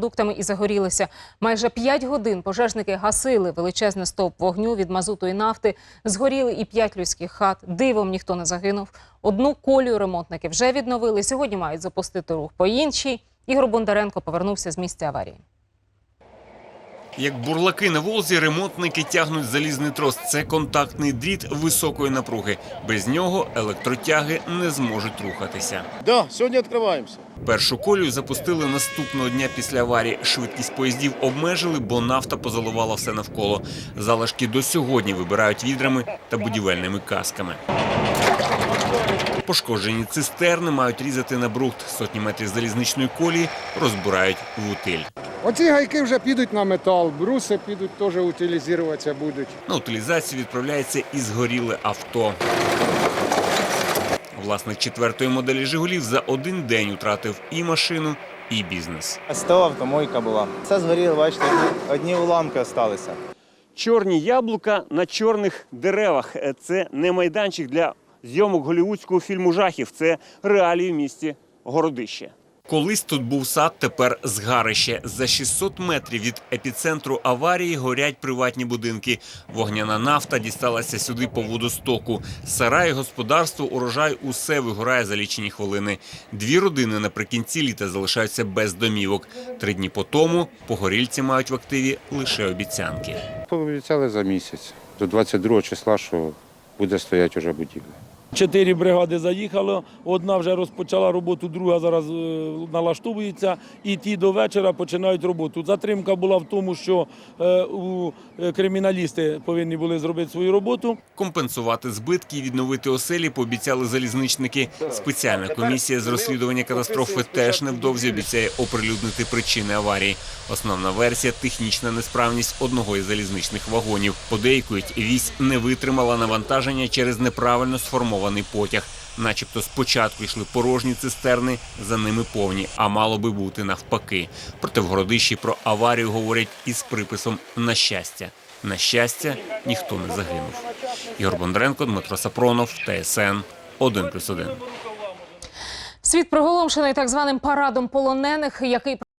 продуктами і загорілися. Майже 5 годин пожежники гасили величезний стовп вогню від мазуту і нафти. Згоріли і 5 людських хат. Дивом ніхто не загинув. Одну колію ремонтники вже відновили. Сьогодні мають запустити рух по іншій. Ігор Бондаренко повернувся з місця аварії. Як бурлаки на Волзі, ремонтники тягнуть залізний трос. Це контактний дріт високої напруги. Без нього електротяги не зможуть рухатися. Да, сьогодні відкриваємося. Першу колію запустили наступного дня після аварії. Швидкість поїздів обмежили, бо нафта позаливала все навколо. Залишки до сьогодні вибирають відрами та будівельними касками. Пошкоджені цистерни мають різати на брухт. Сотні метрів залізничної колії розбирають в утиль. Оці гайки вже підуть на метал, бруси підуть теж утилізуватися будуть. На утилізацію відправляється і згоріле авто. Власник четвертої моделі Жигулів за один день втратив і машину, і бізнес. СТО автомойка була. Все згоріло, бачите, одні, уламки залишилися. Чорні яблука на чорних деревах. Це не майданчик для зйомок голівудського фільму жахів. Це реалії в місті Городище. Колись тут був сад, тепер згарище. За 600 метрів від епіцентру аварії горять приватні будинки. Вогняна нафта дісталася сюди по водостоку. Сарай, господарство, урожай – усе вигорає за лічені хвилини. Дві родини наприкінці літа залишаються без домівок. Три дні по тому погорільці мають в активі лише обіцянки. Пообіцяли за місяць, до 22 числа, що буде стояти вже будівля. Чотири бригади заїхало, одна вже розпочала роботу, друга зараз е, налаштовується, і ті до вечора починають роботу. Затримка була в тому, що е, е, криміналісти повинні були зробити свою роботу. Компенсувати збитки і відновити оселі пообіцяли залізничники. Спеціальна комісія з розслідування катастрофи теж невдовзі обіцяє оприлюднити причини аварії. Основна версія технічна несправність одного із залізничних вагонів. Подейкують, вісь не витримала навантаження через неправильно сформований потяг. Начебто спочатку йшли порожні цистерни, за ними повні, а мало би бути навпаки. Проте в городищі про аварію говорять із приписом на щастя. На щастя, ніхто не загинув. Ігор Бондренко, Дмитро Сапронов, ТСН 1+,1. Світ приголомшений так званим парадом полонених, який